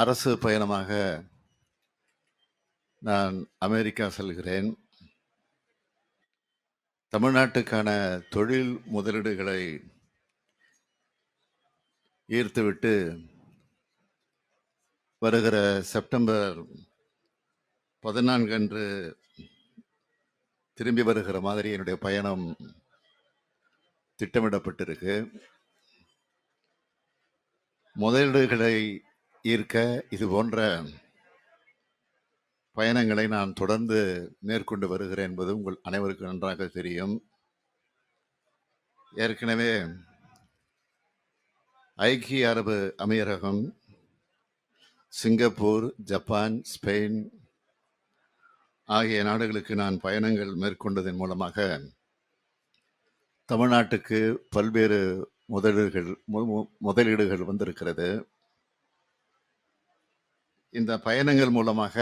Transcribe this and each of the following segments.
அரசு பயணமாக நான் அமெரிக்கா செல்கிறேன். தமிழ்நாட்டுக்கான தொழில் முதலீடுகளை ஈர்த்துவிட்டு வருகிற செப்டம்பர் 14 அன்று திரும்பி வருகிற மாதிரி என்னுடைய பயணம் திட்டமிடப்பட்டிருக்கு. முதலீடுகளை ஈர்க்க இது போன்ற பயணங்களை நான் தொடர்ந்து மேற்கொண்டு வருகிறேன் என்பது உங்கள் அனைவருக்கும் நன்றாக தெரியும். ஏற்கனவே ஐக்கிய அரபு அமீரகம், சிங்கப்பூர், ஜப்பான், ஸ்பெயின் ஆகிய நாடுகளுக்கு நான் பயணங்கள் மேற்கொண்டதன் மூலமாக தமிழ்நாட்டுக்கு பல்வேறு முதலீடுகள் மு- மு- முதலீடுகள் வந்திருக்கிறது. இந்த பயணங்கள் மூலமாக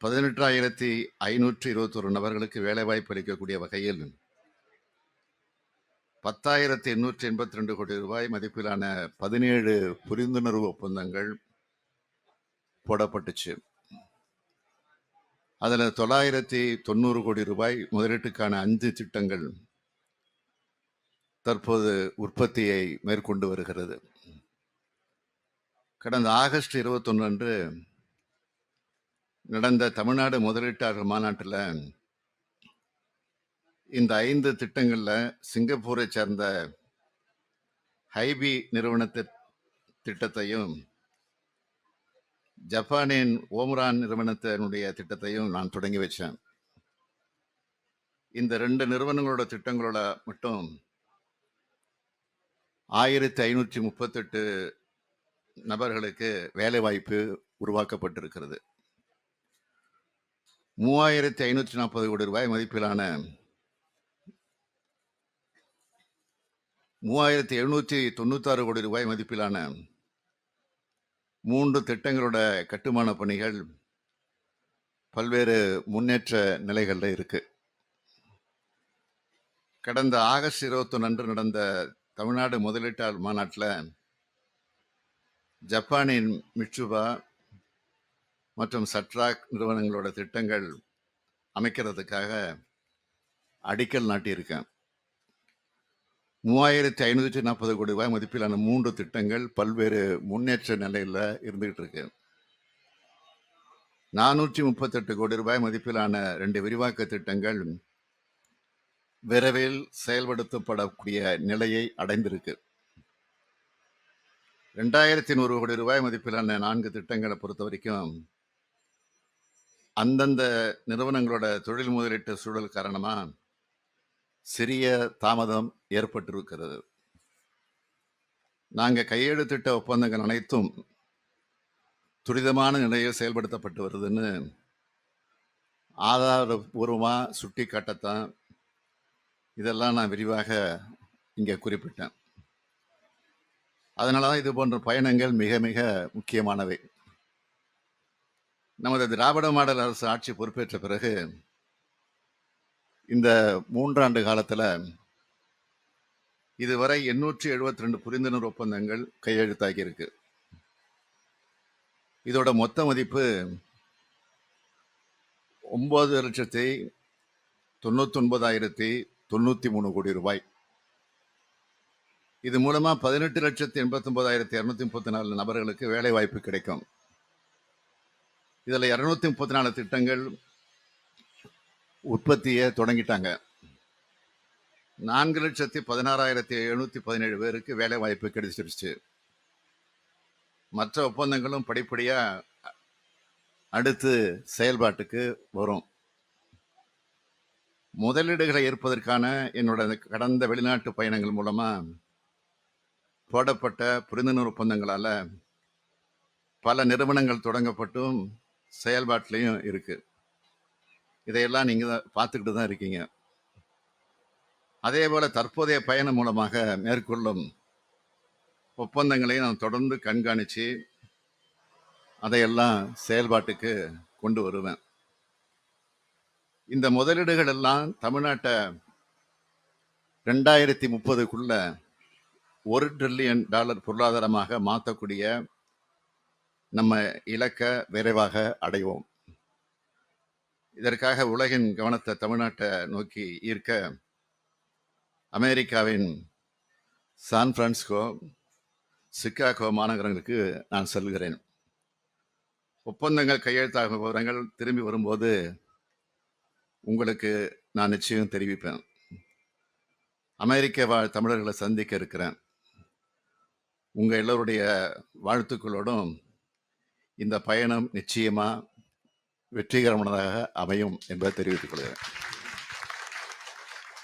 18,521 நபர்களுக்கு வேலைவாய்ப்பு அளிக்கக்கூடிய வகையில் 10,882 கோடி ரூபாய் மதிப்பிலான 17 புரிந்துணர்வு ஒப்பந்தங்கள் போடப்பட்டுச்சு. அதில் தொள்ளாயிரத்தி தொண்ணூறு கோடி ரூபாய் முதலீட்டுக்கான அஞ்சு திட்டங்கள் தற்போது உற்பத்தியை மேற்கொண்டு வருகிறது. கடந்த ஆகஸ்ட் 21 அன்று நடந்த தமிழ்நாடு முதலீட்டாளர் மாநாட்டில் இந்த ஐந்து திட்டங்களில் சிங்கப்பூரை சேர்ந்த ஹைபி நிறுவனத்து திட்டத்தையும் ஜப்பானின் ஓம்ரான் நிறுவனத்தினுடைய திட்டத்தையும் நான் தொடங்கி வச்சேன். இந்த ரெண்டு நிறுவனங்களோட திட்டங்களோட மட்டும் ஆயிரத்தி ஐநூற்றி முப்பத்தெட்டு நபர்களுக்கு வேலைவாய்ப்பு உருவாக்கப்பட்டிருக்கிறது. மூவாயிரத்தி ஐநூற்றி நாற்பது கோடி ரூபாய் மதிப்பிலான மூவாயிரத்தி எழுநூற்றி தொண்ணூத்தாறு கோடி ரூபாய் மதிப்பிலான மூன்று திட்டங்களோட கட்டுமான பணிகள் பல்வேறு முன்னேற்ற நிலைகளில் இருக்கு. கடந்த ஆகஸ்ட் 21 அன்று நடந்த தமிழ்நாடு முதலீட்டாளர் மாநாட்டில் ஜப்பானின் மிட்சுபா மற்றும் சட்ராக் நிறுவனங்களோட திட்டங்கள் அமைக்கிறதுக்காக அடிக்கல் நாட்டியிருக்கேன். மூவாயிரத்தி ஐநூற்றி நாற்பது கோடி ரூபாய் மதிப்பிலான மூன்று திட்டங்கள் பல்வேறு முன்னேற்ற நிலையில் இருந்துகிட்டு இருக்கு. நானூற்றி முப்பத்தெட்டு கோடி ரூபாய் மதிப்பிலான ரெண்டு விரிவாக்க திட்டங்கள் விரைவில் செயல்படுத்தப்படக்கூடிய நிலையை அடைந்திருக்கு. ரெண்டாயிரத்தி நூறு கோடி ரூபாய் மதிப்பிலான நான்கு திட்டங்களை பொறுத்த வரைக்கும் அந்தந்த நிறுவனங்களோட தொழில் முதலீட்டு சூழல் காரணமாக சிறிய தாமதம் ஏற்பட்டிருக்கிறது. நாங்கள் கையெழுத்திட்ட ஒப்பந்தங்கள் அனைத்தும் துரிதமான நிலையில் செயல்படுத்தப்பட்டு வருதுன்னு ஆதாரபூர்வமாக சுட்டி காட்டத்தான் இதெல்லாம் நான் விரிவாக இங்கே குறிப்பிட்டேன். அதனாலதான் இது போன்ற பயணங்கள் மிக மிக முக்கியமானவை. நமது திராவிட மாடல் அரசு ஆட்சி பொறுப்பேற்ற பிறகு இந்த மூன்றாண்டு காலத்தில் இதுவரை 872 புரிந்துணர்வு ஒப்பந்தங்கள் கையெழுத்தாகி இருக்கு. இதோட மொத்த மதிப்பு ஒன்பது லட்சத்தி தொண்ணூத்தி ஒன்பதாயிரத்தி மூணு கோடி ரூபாய். இது மூலமா பதினெட்டு லட்சத்தி எண்பத்தொம்பதாயிரத்தி இரநூத்தி முப்பத்தி நாலு நபர்களுக்கு வேலை வாய்ப்பு கிடைக்கும். இதில் இரநூத்தி முப்பத்தி நாலு திட்டங்கள் உற்பத்தியை தொடங்கிட்டாங்க. நான்கு லட்சத்தி பதினாறாயிரத்தி எழுநூத்தி பதினேழு பேருக்கு வேலை வாய்ப்பு கிடைச்சிருச்சு. மற்ற ஒப்பந்தங்களும் படிப்படியாக அடுத்து செயல்பாட்டுக்கு வரும். முதலீடுகளை ஏற்பதற்கான என்னோட கடந்த வெளிநாட்டு பயணங்கள் மூலமாக போடப்பட்ட புரிந்துணர்வு ஒப்பந்தங்களால் பல நிறுவனங்கள் தொடங்கப்பட்டும் செயல்பாட்டிலையும் இருக்குது இதையெல்லாம் நீங்கள் தான் பார்த்துக்கிட்டு தான் இருக்கீங்க. அதே போல் தற்போதைய பயணம் மூலமாக மேற்கொள்ளும் ஒப்பந்தங்களை நான் தொடர்ந்து கண்காணித்து அதையெல்லாம் செயல்பாட்டுக்கு கொண்டு வருவேன். இந்த முதலீடுகள் எல்லாம் தமிழ்நாட்டை ரெண்டாயிரத்தி முப்பதுக்குள்ள ஒரு ட்ரில்லியன் டாலர் பொருளாதாரமாக மாற்றக்கூடிய நம்ம இலக்க விரைவாக அடைவோம். இதற்காக உலகின் கவனத்தை தமிழ்நாட்டை நோக்கி ஈர்க்க அமெரிக்காவின் சான் பிரான்சிஸ்கோ சிக்காகோ மாநகரங்களுக்கு நான் செல்கிறேன். ஒப்பந்தங்கள் கையெழுத்தாகும் விவரங்கள் திரும்பி வரும்போது உங்களுக்கு நான் நிச்சயம் தெரிவிப்பேன். அமெரிக்க வாழ் தமிழர்களை சந்திக்க இருக்கிறேன். உங்கள் எல்லோருடைய வாழ்த்துக்களோடும் இந்த பயணம் நிச்சயமாக வெற்றிகரமானதாக அமையும் என்பதை தெரிவித்துக் கொள்கிறேன்.